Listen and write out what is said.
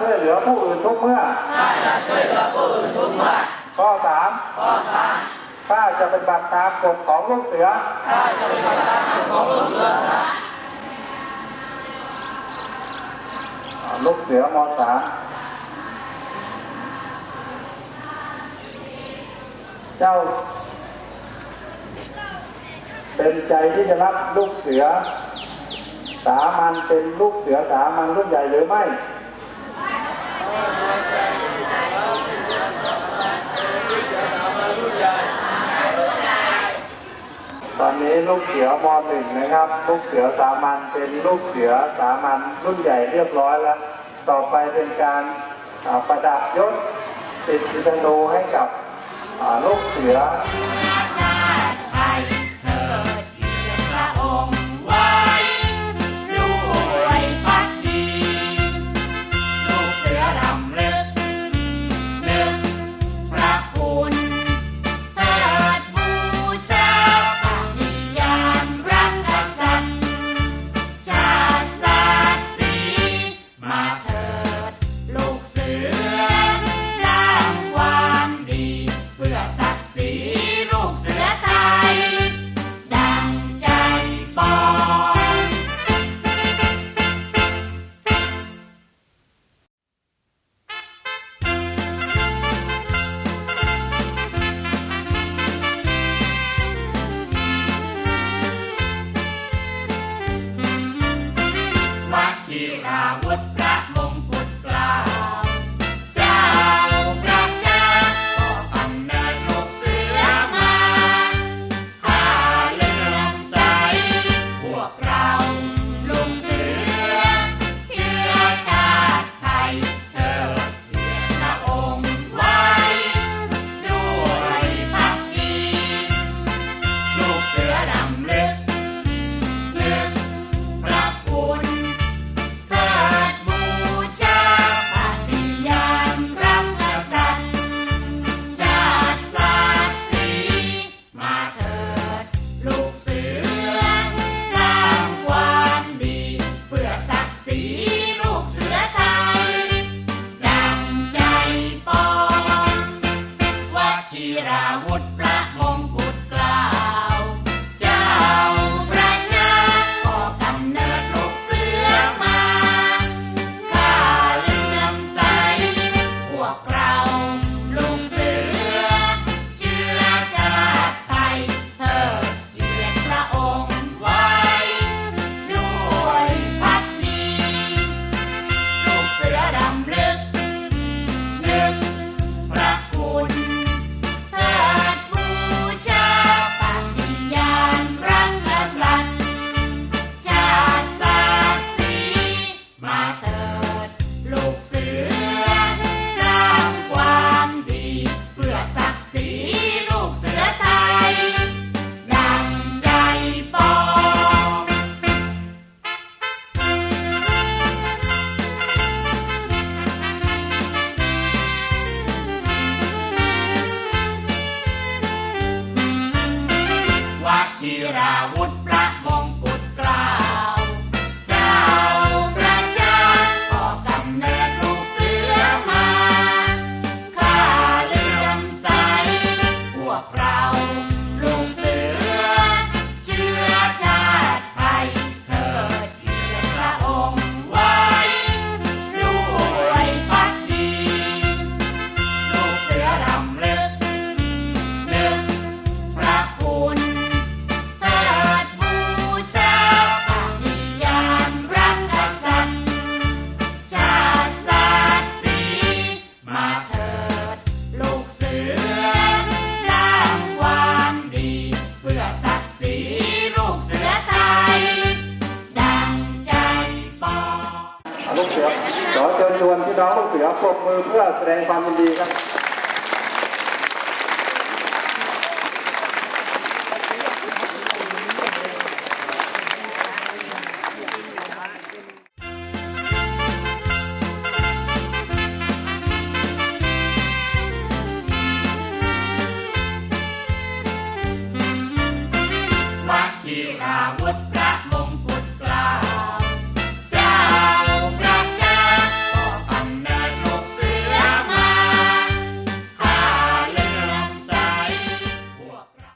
ช่วยเหลือผู้อื่นทุกเมื่อข้าจะช่วยเหลือผู้อื่นทุกเมื่อข้อสามข้อสามข้าจะเป็นบัตรตามกฎของลูกเสือข้าจะเป็นบัตรตามกฎของลูกเสือลูกเสือมอสามเจ้า เป็นใจที่จะรับลูกเสือ สามันเป็นลูกเสือสามันรุ่นใหญ่หรือไม่ เป็นลูกเสือมหนึ่งนะครับ ลูกเสือสามัญเป็นลูกเสือสามัญรุ่นใหญ่เรียบร้อยแล้ว ต่อไปเป็นการประดับยศติดธนูให้กับลูกเสือ would die. วุธ เชิญชวนพี่น้องลูกเสือปรบมือเพื่อแสดงความยินดีครับ